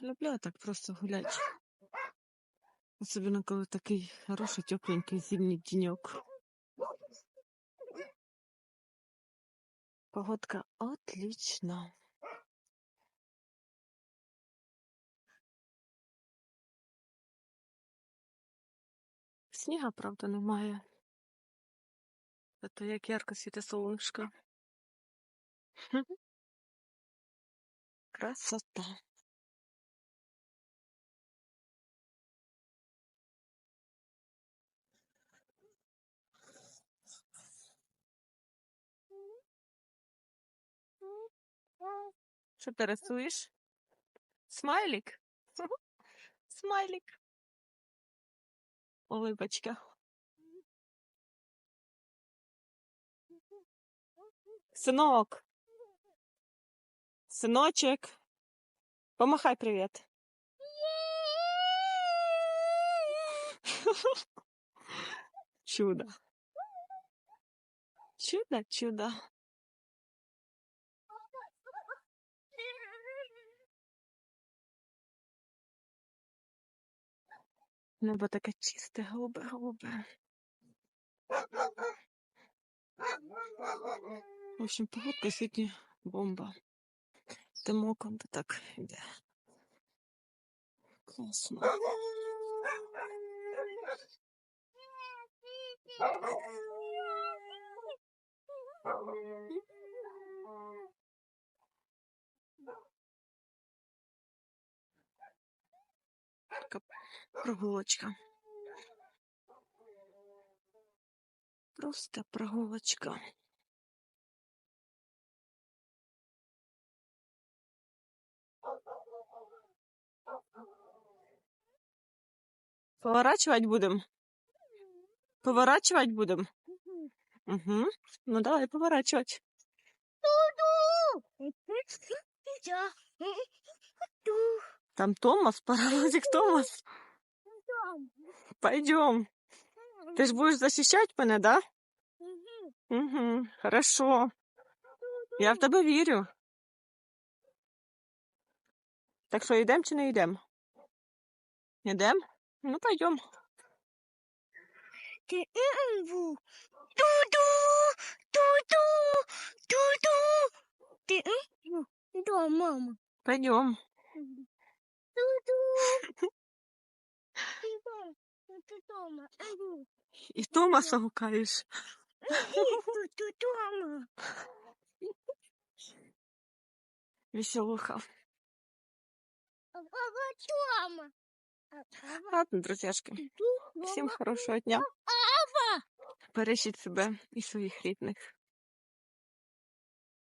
Люблю так просто гуляти. Особливо, коли такий хороший, тепленький зимній денек. Погодка отлична. Сніга, правда, немає. Зато як ярко світить сонечко. Красота. Що ти рисуєш? Смайлик? Смайлик. Улыбочка. Сынок. Сыночек. Помахай привет. Чудо. Чудо, чудо. Небо таке чисте, голубе, голубе. В общем, погодка сьогодні бомба. Димок он так іде. Класно. Така прогулочка. Просто прогулочка. Поворачивать будем? Поворачивать будем? Угу. Ну давай поворачивать. Там Томас, паровозик Томас. Пойдем. Ты ж будешь защищать мене, да? Угу. Хорошо. Я в тебе вірю. Так що йдемо чи не йдемо? Йдемо? Ну, пойдем. Ти імву. Ду-ду, ду-ду, ду-ду. Ти імву. Да, мама. Пойдем. Ду-ду. Ти мама. Ти дома. Імву. І Томаса гукаєш. Імву, ти дома. Веселуха. Баба Ладно, друзяшки. Всім хорошого дня. Бережіть себе і своїх рідних.